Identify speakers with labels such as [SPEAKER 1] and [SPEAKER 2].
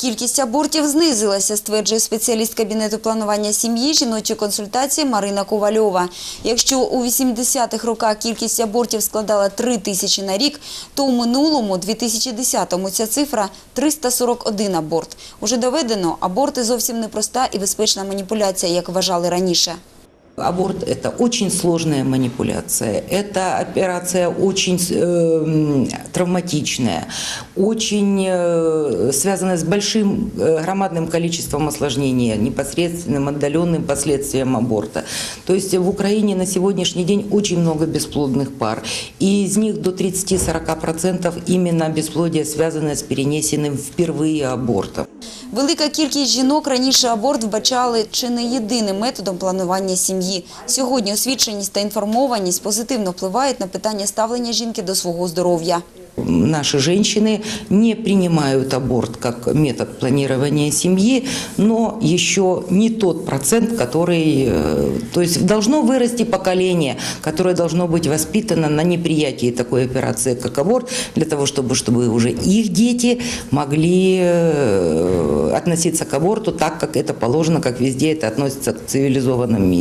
[SPEAKER 1] Кількість абортів знизилася, стверджує спеціаліст Кабінету планування сім'ї жіночої консультації Марина Ковальова. Якщо у 80-х роках кількість абортів складала 3 тисячі на рік, то у минулому, 2010-му, ця цифра – 341 аборт. Уже доведено, аборти зовсім непроста і безпечна маніпуляція, як вважали раніше.
[SPEAKER 2] Аборт – это очень сложная манипуляция. Это операция очень э, травматичная, очень э, связанная с большим э, громадным количеством осложнений, непосредственным отдаленным последствиям аборта. То есть в Украине на сегодняшний день очень много бесплодных пар. И из них до 30-40% именно бесплодие связано с перенесенным впервые абортом.
[SPEAKER 1] Велика кількість жінок раніше аборт вбачали чи не єдиним методом планування сім'ї. Сьогодні освіченість та інформованість позитивно впливають на питання ставлення жінки до свого здоров'я.
[SPEAKER 2] Наши женщины не принимают аборт как метод планирования семьи, но еще не тот процент, который... э, То есть должно вырасти поколение, которое должно быть воспитано на неприятии такой операции, как аборт, для того, чтобы, чтобы уже их дети могли э, относиться к аборту так, как это положено, как везде это относится к цивилизованном мире.